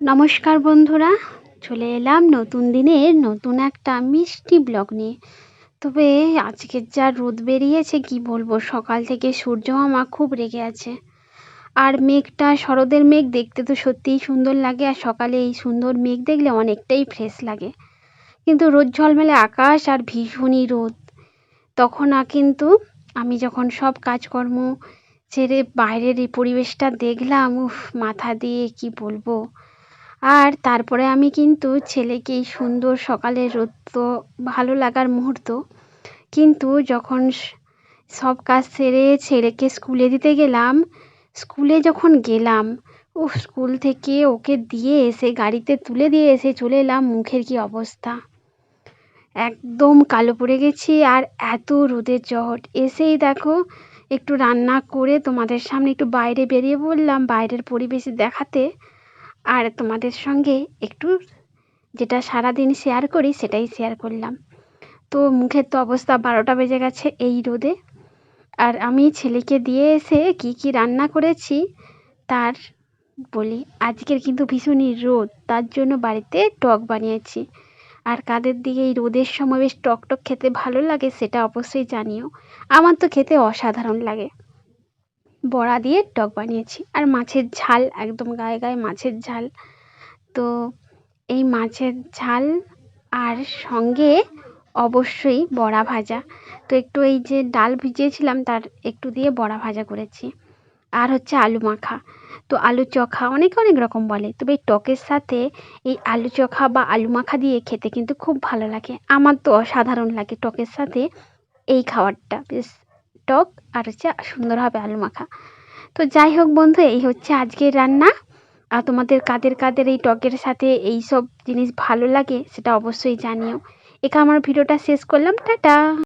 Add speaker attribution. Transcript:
Speaker 1: নমস্কার বন্ধুরা, চলে এলাম নতুন দিনের নতুন একটা মিষ্টি ব্লগ নিয়ে। তবে আজকের যা রোদ বেরিয়েছে, কি বলব, সকাল থেকে সূর্য মামা খুব রেগে আছে। আর মেঘটা শরদের মেঘ দেখতে তো সত্যিই সুন্দর লাগে, আর সকালে এই সুন্দর মেঘ দেখলে অনেকটাই ফ্রেশ লাগে। কিন্তু রোদ ঝলমেলে আকাশ আর ভীষণই রোদ। তখন কিন্তু আমি যখন সব কাজকর্ম ছেড়ে বাইরের এই পরিবেশটা দেখলাম, উফ, মাথা দিয়ে কি বলব। আর তারপরে আমি কিন্তু ছেলেকে এই সুন্দর সকালের তো ভালো লাগার মুহূর্ত। কিন্তু যখন সব কাজ সেরে ছেলেকে স্কুলে দিতে গেলাম, স্কুলে যখন গেলাম ও স্কুল থেকে ওকে দিয়ে এসে গাড়িতে তুলে দিয়ে এসে চলে এলাম, মুখের কি অবস্থা? একদম কালো পড়ে গেছি আর এত রোদের জট এসেই দেখো, একটু রান্না করে তোমাদের সামনে একটু বাইরে বেরিয়ে পড়লাম, বাইরের পরিবেশ দেখাতে। আর তোমাদের সঙ্গে একটু যেটা সারাদিন শেয়ার করি, সেটাই শেয়ার করলাম। তো মুখের তো অবস্থা বারোটা বেজে গেছে এই রোদে। আর আমি ছেলেকে দিয়ে এসে কি কি রান্না করেছি, তার বলি, আজকের কিন্তু ভীষণই রোদ, তার জন্য বাড়িতে টক বানিয়েছি। আর কাদের দিকে এই রোদের সময় বেশ টক টক খেতে ভালো লাগে, সেটা অবশ্যই জানিও। আমার তো খেতে অসাধারণ লাগে। বড়া দিয়ে টক বানিয়েছি। আর মাছের ঝাল, একদম গায়ে গায়ে মাছের ঝাল। তো এই মাছের ঝাল আর সঙ্গে অবশ্যই বড়া ভাজা। তো একটু এই যে ডাল ভিজিয়েছিলাম, তার একটু দিয়ে বড়া ভাজা করেছি। আর হচ্ছে আলু মাখা। তো আলু চোখা অনেকে অনেক রকম বলে, তবে এই টকের সাথে এই আলু চোখা বা আলু মাখা দিয়ে খেতে কিন্তু খুব ভালো লাগে। আমার তো অসাধারণ লাগে টকের সাথে এই খাবারটা, বেশ টক আর হচ্ছে সুন্দর হবে আলু মাখা। তো যাই হোক বন্ধু, এই হচ্ছে আজকের রান্না। আর তোমাদের কাদের কাদের এই টকের সাথে এই সব জিনিস ভালো লাগে সেটা অবশ্যই জানিও। এখানে আমার ভিডিওটা শেষ করলাম, টাটা!